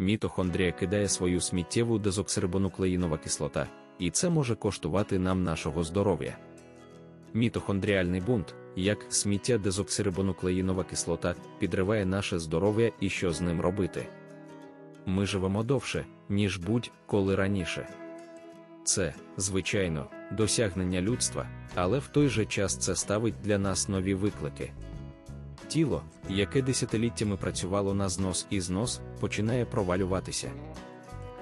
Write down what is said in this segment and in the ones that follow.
мітохондрія кидає свою сміттєву дезоксирибонуклеїнова кислота, і це може коштувати нам нашого здоров'я. Мітохондріальний бунт, як сміття дезоксирибонуклеїнова кислота, підриває наше здоров'я і що з ним робити. Ми живемо довше, ніж будь-коли раніше. Це, звичайно, досягнення людства, але в той же час це ставить для нас нові виклики. Тіло, яке десятиліттями працювало на знос і знос, починає провалюватися.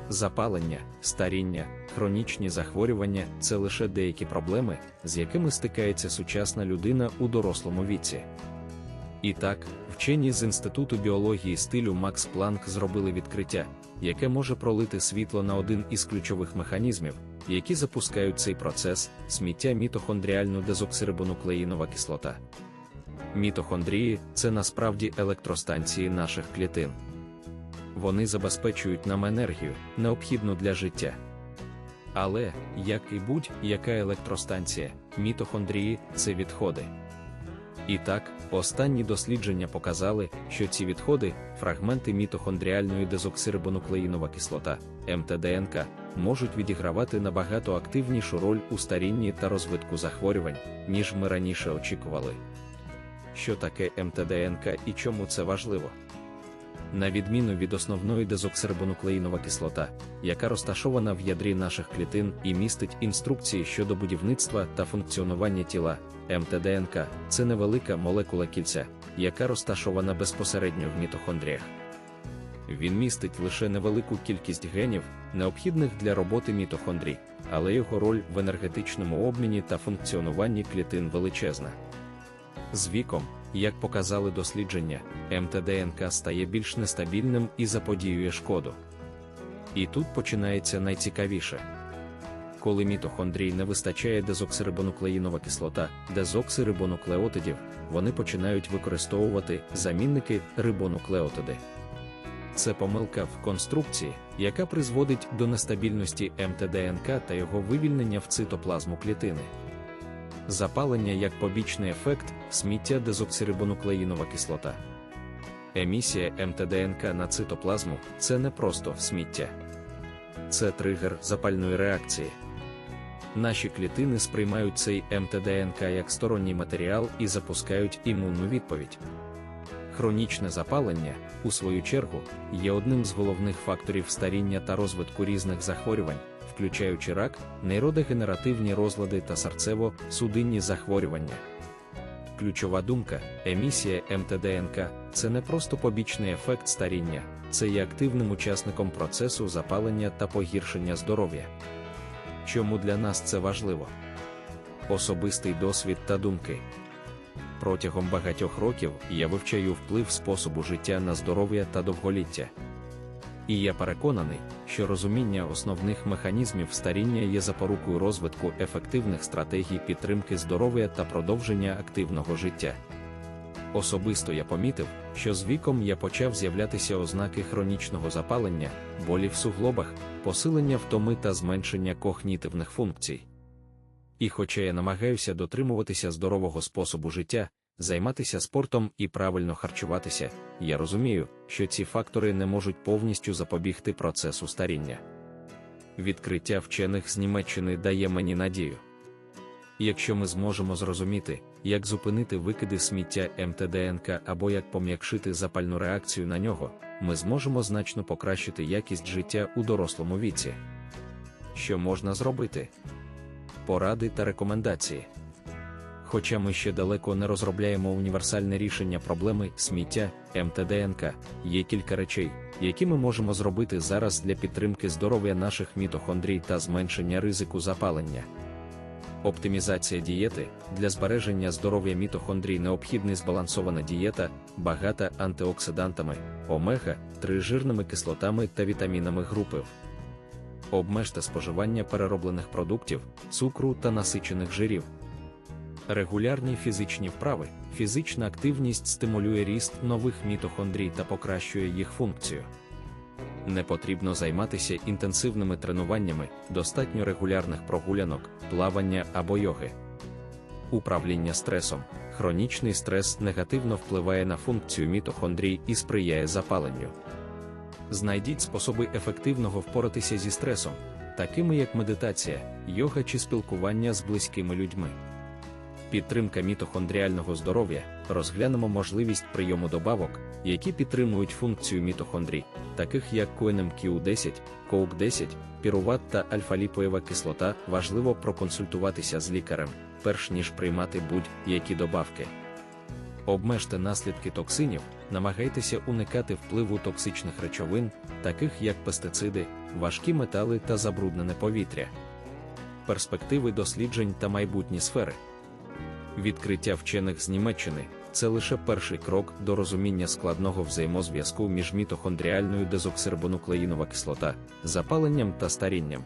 Запалення, старіння, хронічні захворювання це лише деякі проблеми, з якими стикається сучасна людина у дорослому віці. І так, вчені з Інституту біології стилю Макс Планк зробили відкриття, яке може пролити світло на один із ключових механізмів, які запускають цей процес сміття мітохондріальну дезоксирибонуклеїнова кислота. Мітохондрії це насправді електростанції наших клітин. Вони забезпечують нам енергію, необхідну для життя. Але, як і будь-яка електростанція, мітохондрії це відходи. І так, останні дослідження показали, що ці відходи, фрагменти мітохондріальної дезоксирибонуклеїнова кислота, МТДНК, можуть відігравати набагато активнішу роль у старінні та розвитку захворювань, ніж ми раніше очікували. Що таке МТДНК і чому це важливо? На відміну від основної дезоксирибонуклеїнова кислота, яка розташована в ядрі наших клітин і містить інструкції щодо будівництва та функціонування тіла, МТДНК це невелика молекула кільця, яка розташована безпосередньо в мітохондріях. Він містить лише невелику кількість генів, необхідних для роботи мітохондрій, але його роль в енергетичному обміні та функціонуванні клітин величезна. З віком, як показали дослідження, МТДНК стає більш нестабільним і заподіює шкоду. І тут починається найцікавіше. Коли мітохондрій не вистачає дезоксирибонуклеїнова кислота, дезоксирибонуклеотидів, вони починають використовувати замінники рибонуклеотиди. Це помилка в конструкції, яка призводить до нестабільності МТДНК та його вивільнення в цитоплазму клітини. Запалення як побічний ефект сміття дезоксирибонуклеїнова кислота. Емісія МТДНК на цитоплазму це не просто сміття. Це тригер запальної реакції. Наші клітини сприймають цей МТДНК як сторонній матеріал і запускають імунну відповідь. Хронічне запалення, у свою чергу, є одним з головних факторів старіння та розвитку різних захворювань, включаючи рак, нейродегенеративні розлади та серцево-судинні захворювання. Ключова думка, емісія МТДНК це не просто побічний ефект старіння, це є активним учасником процесу запалення та погіршення здоров'я. Чому для нас це важливо? Особистий досвід та думки. Протягом багатьох років я вивчаю вплив способу життя на здоров'я та довголіття. І я переконаний, що розуміння основних механізмів старіння є запорукою розвитку ефективних стратегій підтримки здоров'я та продовження активного життя. Особисто я помітив, що з віком я почав з'являтися ознаки хронічного запалення, болі в суглобах, посилення втоми та зменшення когнітивних функцій. І хоча я намагаюся дотримуватися здорового способу життя, займатися спортом і правильно харчуватися, я розумію, що ці фактори не можуть повністю запобігти процесу старіння. Відкриття вчених з Німеччини дає мені надію. Якщо ми зможемо зрозуміти, як зупинити викиди сміття МТДНК або як пом'якшити запальну реакцію на нього, ми зможемо значно покращити якість життя у дорослому віці. Що можна зробити? Поради та рекомендації. Хоча ми ще далеко не розробляємо універсальне рішення проблеми сміття МТДНК, є кілька речей, які ми можемо зробити зараз для підтримки здоров'я наших мітохондрій та зменшення ризику запалення. Оптимізація дієти для збереження здоров'я мітохондрій необхідна збалансована дієта, багата антиоксидантами, омега, 3 жирними кислотами та вітамінами групи. Обмежте споживання перероблених продуктів, цукру та насичених жирів. Регулярні фізичні вправи, фізична активність стимулює ріст нових мітохондрій та покращує їх функцію. Не потрібно займатися інтенсивними тренуваннями, достатньо регулярних прогулянок, плавання або йоги. Управління стресом. Хронічний стрес негативно впливає на функцію мітохондрій і сприяє запаленню. Знайдіть способи ефективного впоратися зі стресом, такими як медитація, йога чи спілкування з близькими людьми. Підтримка мітохондріального здоров'я розглянемо можливість прийому добавок, які підтримують функцію мітохондрій, таких як QNMQ10, COQ10, піруват та альфа-ліпоєва кислота. Важливо проконсультуватися з лікарем, перш ніж приймати будь-які добавки. Обмежте наслідки токсинів, намагайтеся уникати впливу токсичних речовин, таких як пестициди, важкі метали та забруднене повітря. Перспективи досліджень та майбутні сфери. Відкриття вчених з Німеччини це лише перший крок до розуміння складного взаємозв'язку між мітохондріальною дезоксирибонуклеїнова кислота, запаленням та старінням.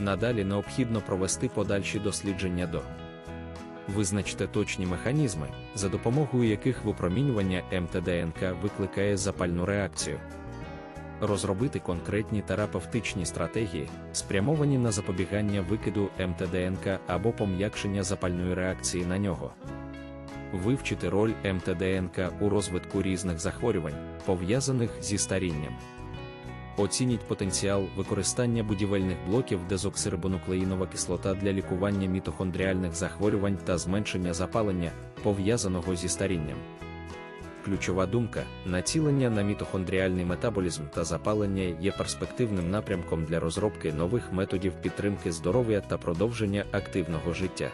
Надалі необхідно провести подальші дослідження до Визначте точні механізми, за допомогою яких випромінювання МТДНК викликає запальну реакцію. Розробити конкретні терапевтичні стратегії, спрямовані на запобігання викиду МТДНК або пом'якшення запальної реакції на нього. Вивчити роль МТДНК у розвитку різних захворювань, пов'язаних зі старінням. Оцініть потенціал використання будівельних блоків дезоксирибонуклеїнова кислота для лікування мітохондріальних захворювань та зменшення запалення, пов'язаного зі старінням. Ключова думка націлення на мітохондріальний метаболізм та запалення є перспективним напрямком для розробки нових методів підтримки здоров'я та продовження активного життя.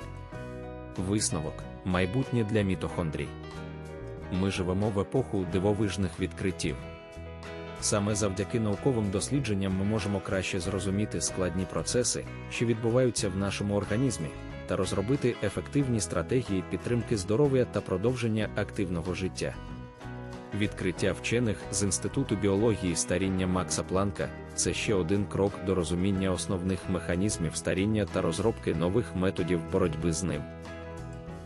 Висновок майбутнє для мітохондрій. Ми живемо в епоху дивовижних відкриттів. Саме завдяки науковим дослідженням ми можемо краще зрозуміти складні процеси, що відбуваються в нашому організмі, та розробити ефективні стратегії підтримки здоров'я та продовження активного життя. Відкриття вчених з Інституту біології старіння Макса Планка це ще один крок до розуміння основних механізмів старіння та розробки нових методів боротьби з ним.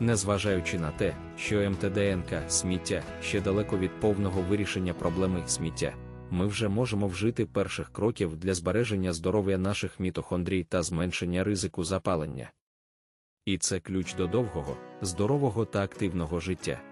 Незважаючи на те, що МТДНК сміття ще далеко від повного вирішення проблеми сміття ми вже можемо вжити перших кроків для збереження здоров'я наших мітохондрій та зменшення ризику запалення. І це ключ до довгого, здорового та активного життя.